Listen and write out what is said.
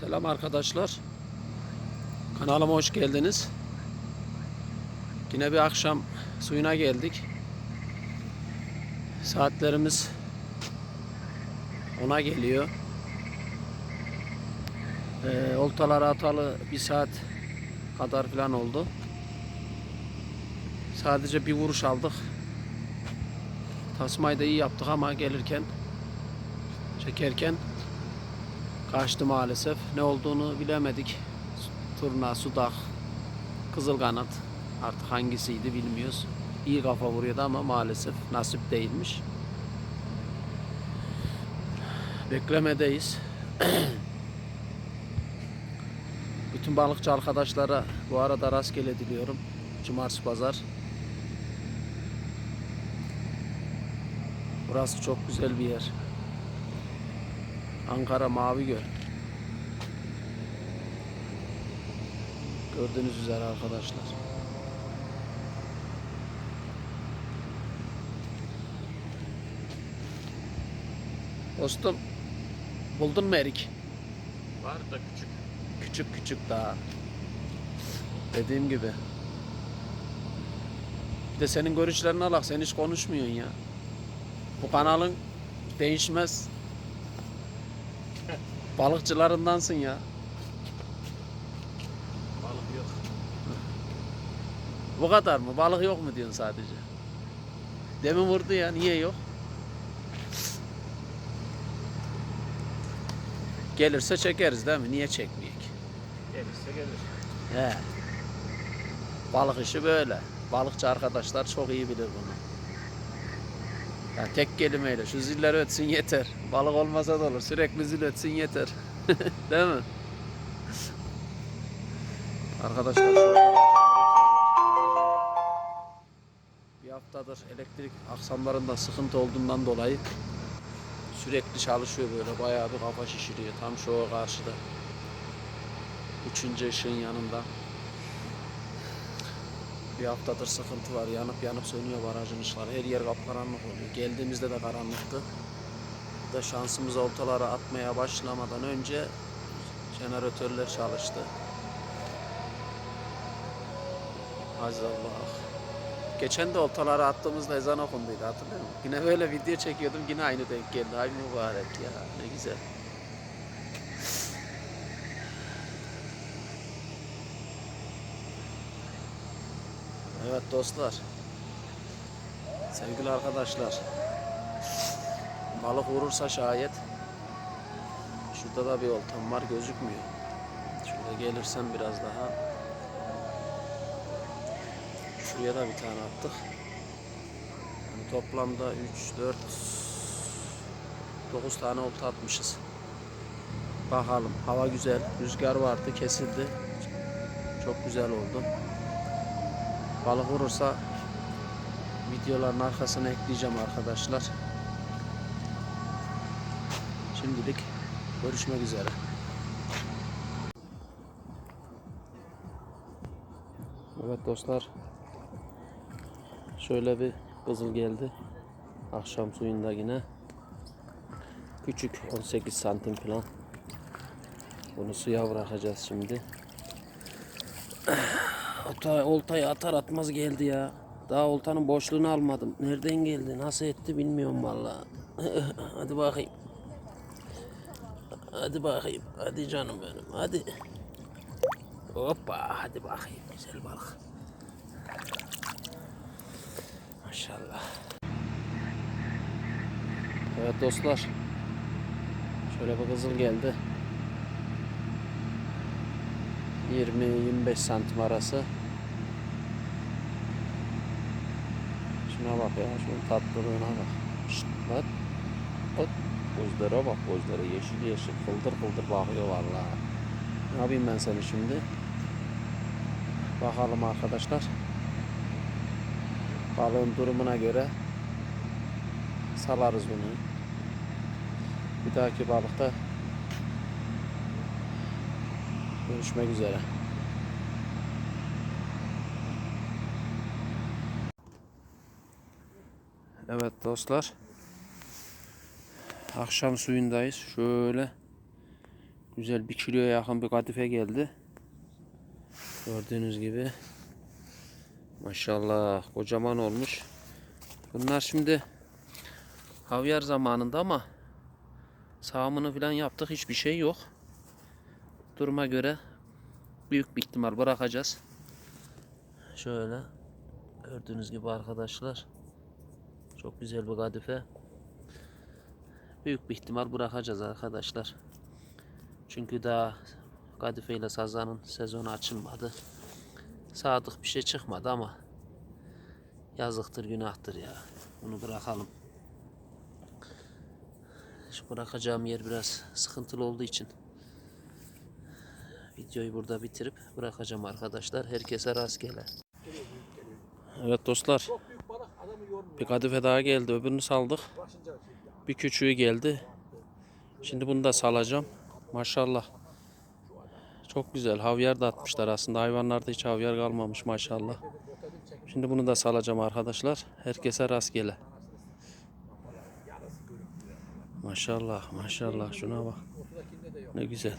Selam arkadaşlar. Kanalıma hoş geldiniz. Yine bir akşam suyuna geldik. Saatlerimiz ona geliyor. Ee, oltaları atalı bir saat kadar falan oldu. Sadece bir vuruş aldık. Tasmayı da iyi yaptık ama gelirken çekerken kaçtı maalesef. Ne olduğunu bilemedik. Turna, sudak, kızıl kanat artık hangisiydi bilmiyoruz. İyi kafa vuruyordu ama maalesef nasip değilmiş. Beklemedeyiz. Bütün balıkçı arkadaşlara bu arada rastgele diliyorum. Cumartesi pazar. Burası çok güzel bir yer. Ankara Mavi Göl. Gördüğünüz üzere arkadaşlar. Dostum buldun mu erik? Var da küçük. Küçük küçük daha. Dediğim gibi. Bir de senin görüşlerini alak. Sen hiç konuşmuyorsun ya. Bu kanalın değişmez balıkçılarındansın ya. Balık yok. Bu kadar mı? Balık yok mu diyorsun sadece? Demin vurdu ya. Niye yok? Gelirse çekeriz değil mi? Niye çekmeyek? Gelirse gelir. He. Balık işi böyle. Balıkçı arkadaşlar çok iyi bilir bunu. Ya tek kelimeyle şu ziller ötsün yeter. Balık olmasa da olur. Sürekli zil ötsün yeter. Değil mi? Arkadaşlar şu bir haftadır elektrik aksamlarında sıkıntı olduğundan dolayı sürekli çalışıyor böyle bayağı bir kafa şişiriyor tam şu karşıda. Üçüncü ışığın yanında. Bir haftadır sıkıntı var. Yanıp yanıp sönüyor barajın ışıkları. Her yer kapkaranlık oluyor. Geldiğimizde de karanlıktı. Da şansımız oltaları atmaya başlamadan önce jeneratörler çalıştı. Azallah. Geçen de oltaları attığımızda ezan okunduydu hatırlıyor musun? Yine böyle video çekiyordum yine aynı denk geldi. Ay mübarek ya ne güzel. Evet dostlar. Sevgili arkadaşlar. Balık vurursa şayet şurada da bir oltam var gözükmüyor. Şurada gelirsem biraz daha şuraya da bir tane attık. Yani toplamda 3 4 9 tane olta atmışız. Bakalım. Hava güzel. Rüzgar vardı, kesildi. Çok güzel oldu. Balık vurursa videoların arkasına ekleyeceğim arkadaşlar. Şimdilik görüşmek üzere. Evet dostlar. Şöyle bir kızıl geldi. Akşam suyunda yine. Küçük 18 santim falan. Bunu suya bırakacağız şimdi. Ota, oltayı atar atmaz geldi ya. Daha oltanın boşluğunu almadım. Nereden geldi? Nasıl etti bilmiyorum vallahi. Hadi bakayım. Hadi bakayım. Hadi canım benim. Hadi. Hoppa. Hadi bakayım. Güzel balık. Maşallah. Evet dostlar. Şöyle bir kızıl geldi. 20-25 santim arası. Şuna bak ya, şunun tatlılığına bak. Şşt, bak. Bak. Gözlere bak, gözlere yeşil yeşil, fıldır fıldır bakıyor vallahi. Ne yapayım ben seni şimdi? Bakalım arkadaşlar. Balığın durumuna göre salarız bunu. Bir dahaki balıkta Görüşmek üzere. Evet dostlar. Akşam suyundayız. Şöyle Güzel bir kiloya yakın bir kadife geldi. Gördüğünüz gibi. Maşallah kocaman olmuş. Bunlar şimdi havyar zamanında ama sağımını falan yaptık hiçbir şey yok. Duruma göre büyük bir ihtimal bırakacağız. Şöyle gördüğünüz gibi arkadaşlar çok güzel bir kadife. Büyük bir ihtimal bırakacağız arkadaşlar. Çünkü daha kadife ile sazanın sezonu açılmadı. Sadık bir şey çıkmadı ama yazıktır günahtır ya. Bunu bırakalım. Şu bırakacağım yer biraz sıkıntılı olduğu için videoyu burada bitirip bırakacağım arkadaşlar. Herkese rastgele. Evet dostlar. Bir kadife daha geldi. Öbürünü saldık. Bir küçüğü geldi. Şimdi bunu da salacağım. Maşallah. Çok güzel. Havyar da atmışlar aslında. Hayvanlarda hiç havyar kalmamış maşallah. Şimdi bunu da salacağım arkadaşlar. Herkese rastgele. Maşallah maşallah şuna bak. Ne güzel.